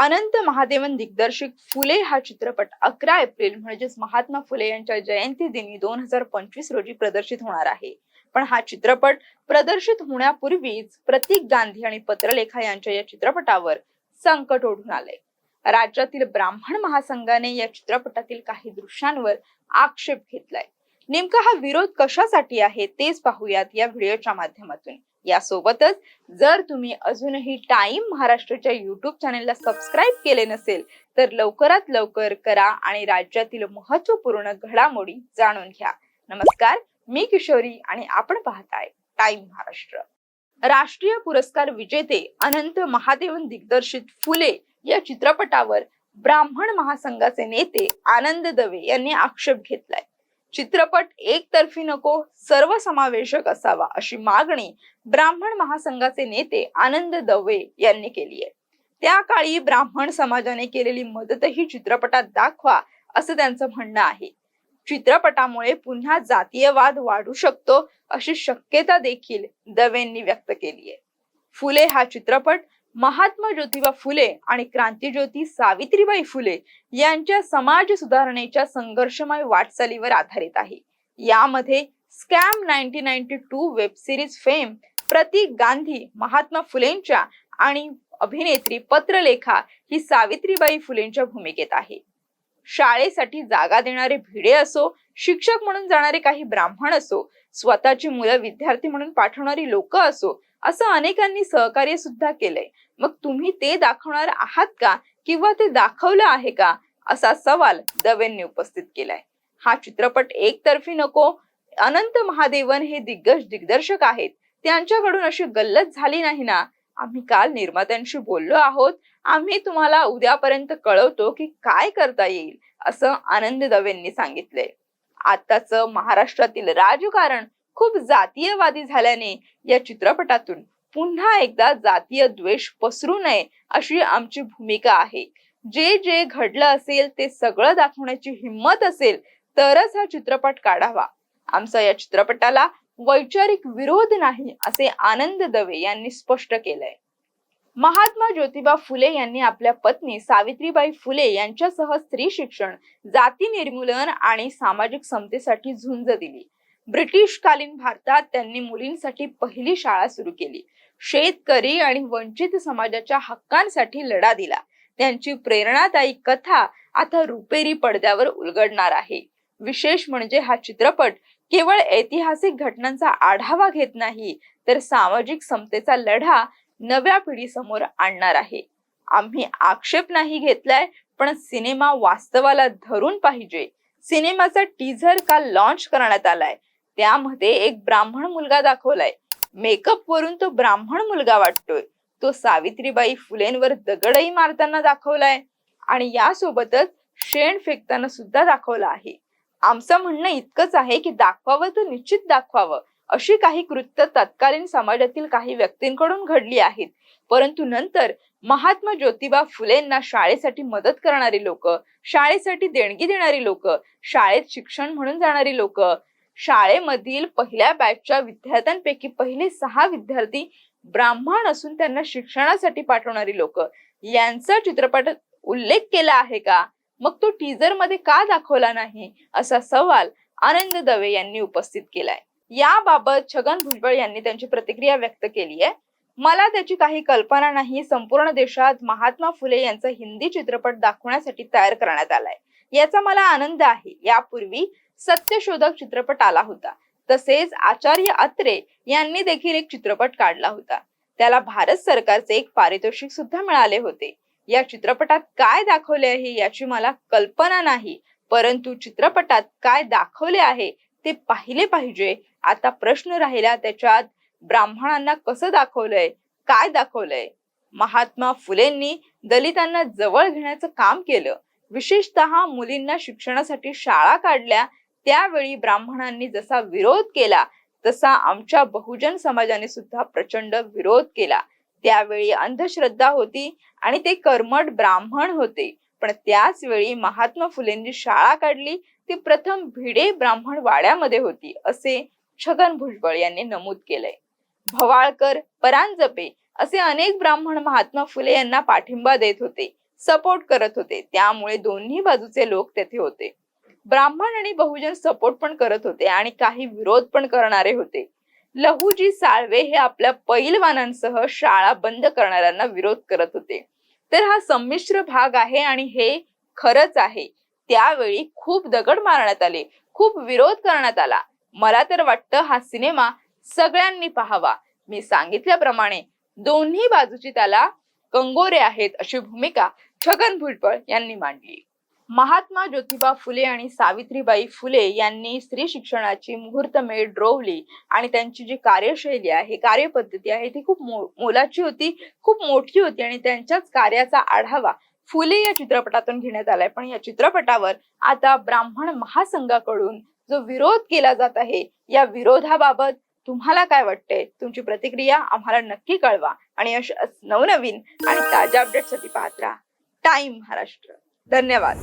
अनंत महादेवन दिग्दर्शित फुले हा चित्रपट अकरा एप्रिल म्हणजेच महात्मा फुले यांच्या जयंती दिनी दोन हजार पंचवीस रोजी प्रदर्शित होणार आहे. पण हा चित्रपट प्रदर्शित होण्यापूर्वीच प्रतीक गांधी आणि पत्रलेखा यांच्या या चित्रपटावर संकट ओढून आले राज्यातील ब्राह्मण महासंघाने या चित्रपटातील काही दृश्यांवर आक्षेप घेतलाय. नेमका हा विरोध कशासाठी आहे तेच पाहूयात या व्हिडिओच्या माध्यमातून. यासोबतच जर तुम्ही अजूनही टाइम महाराष्ट्राच्या युट्यूब चॅनेलला सबस्क्राईब केले नसेल तर लवकरात लवकर करा आणि राज्यातील महत्त्वपूर्ण घडामोडी जाणून घ्या. नमस्कार मी किशोरी आणि आपण पाहताय टाइम महाराष्ट्र. राष्ट्रीय पुरस्कार विजेते अनंत महादेवन दिग्दर्शित फुले या चित्रपटावर ब्राह्मण महासंघाचे नेते आनंद दवे यांनी आक्षेप घेतलाय. चित्रपट एकतर्फी नको सर्वसमावेशक असावा अशी मागणी ब्राह्मण महासंघाचे नेते आनंद दवे यांनी केली आहे. त्या काळी ब्राह्मण समाजाने केलेली मदतही चित्रपटात दाखवा असं त्यांचं म्हणणं आहे. चित्रपटामुळे पुन्हा जातीयवाद वाढू शकतो अशी शक्यता देखील दवेंनी व्यक्त केली आहे. फुले हा चित्रपट महात्मा ज्योतिबा फुले आणि क्रांतीज्योती सावित्रीबाई फुले यांच्या समाज सुधारणेच्या संघर्षमय वाटचालीवर आधारित आहे. यामध्ये scam nineteen ninety two web series fame Pratik Gandhi Mahatma फुलेंच्या आणि अभिनेत्री पत्रलेखा ही सावित्रीबाई फुलेंच्या भूमिकेत आहे. शाळेसाठी जागा देणारे भिडे असो शिक्षक म्हणून जाणारे काही ब्राह्मण असो स्वतःची मुलं विद्यार्थी म्हणून पाठवणारी लोक असो असं अनेकांनी सहकार्य सुद्धा केलंय. मग तुम्ही ते दाखवणार आहात का? किंवा ते दाखवलं आहे का? असा सवाल दवेंनी उपस्थित केलाय. हा चित्रपट एकतर्फी नको. अनंत महादेवन हे दिग्गज दिग्दर्शक आहेत. त्यांच्याकडून अशी गल्लत झाली नाही ना? आम्ही काल निर्मात्यांशी बोललो आहोत. आम्ही तुम्हाला उद्यापर्यंत कळवतो की काय करता येईल असं आनंद दवेंनी सांगितले आताच महाराष्ट्रातील राजकारण खूप जातीयवादी झाल्याने या चित्रपटातून पुन्हा एकदा जातीय द्वेष पसरू नये अशी आमची भूमिका आहे. जे जे घडलं असेल ते सगळं दाखवण्याची हिंमत असेल तरच हा चित्रपट काढावा. आमचा या चित्रपटाला वैचारिक विरोध नाही असे आनंद दवे यांनी स्पष्ट केलंय. महात्मा ज्योतिबा फुले यांनी आपल्या पत्नी सावित्रीबाई फुले यांच्यासह स्त्री शिक्षण जाती निर्मूलन आणि सामाजिक समतेसाठी झुंज दिली. ब्रिटिशकालीन भारतात त्यांनी मुलींसाठी पहिली शाळा सुरू केली. शेतकरी आणि वंचित समाजाच्या हक्कांसाठी लढा दिला. त्यांची प्रेरणादायी कथा आता रुपेरी पडद्यावर उलगडणार आहे. विशेष म्हणजे हा चित्रपट केवळ ऐतिहासिक घटनांचा आढावा घेत नाही तर सामाजिक समतेचा लढा नव्या पिढीसमोर आणणार आहे. आम्ही आक्षेप नाही घेतलाय पण सिनेमा वास्तवाला धरून पाहिजे. सिनेमाचा टीझर काल लॉन्च करण्यात आलाय. त्यामध्ये एक ब्राह्मण मुलगा दाखवलाय. मेकअप वरून तो ब्राह्मण मुलगा वाटतोय. तो सावित्रीबाई फुलेंवर दगडही मारताना दाखवलाय. आणि यासोबतच शेण फेकताना सुद्धा दाखवला आहे. आमचं म्हणणं इतकंच आहे की दाखवावं तर निश्चित दाखवावं. अशी काही कृत्य तत्कालीन समाजातील काही व्यक्तींकडून घडली आहेत. परंतु नंतर महात्मा ज्योतिबा फुलेंना शाळेसाठी मदत करणारी लोक शाळेसाठी देणगी देणारी लोक शाळेत शिक्षण म्हणून जाणारी लोक शाळेमधील पहिल्या बॅचच्या विद्यार्थ्यांपैकी पहिले सहा विद्यार्थी ब्राह्मण असून त्यांना शिक्षणासाठी पाठवणारी लोक. यांचा चित्रपटात उल्लेख केला आहे का? मग तो टीजरमध्ये का दाखवला नाही? असा सवाल आनंद दवे यांनी उपस्थित केलाय. याबाबत छगन भुजबळ यांनी त्यांची प्रतिक्रिया व्यक्त केली आहे. मला त्याची काही कल्पना नाही. संपूर्ण देशात महात्मा फुले यांचा हिंदी चित्रपट दाखवण्यासाठी तयार करण्यात आलाय. याचा मला आनंद आहे. यापूर्वी सत्यशोधक चित्रपट आला होता. तसेच आचार्य अत्रे यांनी देखील एक चित्रपट काढला होता. त्याला भारत सरकारचे एक पारितोषिक सुद्धा मिळाले होते. या चित्रपटात काय दाखवले आहे याची मला कल्पना नाही. परंतु चित्रपटात काय दाखवले आहे ते पाहिले पाहिजे. आता प्रश्न राहिला त्याच्यात ब्राह्मणांना कसं दाखवलंय? काय दाखवलंय? महात्मा फुलेंनी दलितांना जवळ घेण्याचं काम केलं. विशेषतः मुलींना शिक्षणासाठी शाळा काढल्या त्यावेळी ब्राह्मणांनी जसा विरोध केला तसा आमच्या बहुजन समाजाने सुद्धा प्रचंड विरोध केला. त्यावेळी अंधश्रद्धा होती आणि ते कर्मठ ब्राह्मण होते. पण त्याच वेळी महात्मा फुलेंनी शाळा काढली ती प्रथम भिडे ब्राह्मण वाड्यामध्ये होती असे छगन भुजबळ यांनी नमूद केलंय. भवाळकर परांजपे असे अनेक ब्राह्मण महात्मा फुले यांना पाठिंबा देत होते सपोर्ट करत होते. त्यामुळे दोन्ही बाजूचे लोक तेथे होते. ब्राह्मण आणि बहुजन सपोर्ट पण करत होते आणि काही विरोध पण करणारे होते. लहूजी साळवे हे आपल्या पैलवानांसह शाळा बंद करणाऱ्यांना विरोध करत होते. तर हा संमिश्र भाग आहे आणि हे खरंच आहे. त्यावेळी खूप दगड मारण्यात आले खूप विरोध करण्यात आला. मला तर वाटतं हा सिनेमा सगळ्यांनी पाहावा. मी सांगितल्याप्रमाणे दोन्ही बाजूची त्याला कंगोरे आहेत अशी भूमिका छगन भुजबळ यांनी मांडली. महात्मा ज्योतिबा फुले आणि सावित्रीबाई फुले यांनी स्त्री शिक्षणाची मुहूर्तमेढ रोवली आणि त्यांची जी कार्यशैली आहे कार्यपद्धती आहे ती खूप मोलाची होती खूप मोठी होती आणि त्यांच्याच कार्याचा आढावा फुले या चित्रपटातून घेण्यात आलाय. पण या चित्रपटावर आता ब्राह्मण महासंघाकडून जो विरोध केला जात आहे या विरोधाबाबत तुम्हाला काय वाटतंय? तुमची प्रतिक्रिया आम्हाला नक्की कळवा आणि अशाच नवनवीन आणि ताज्या अपडेटसाठी पाहत राहा. टाइम महाराष्ट्र. धन्यवाद.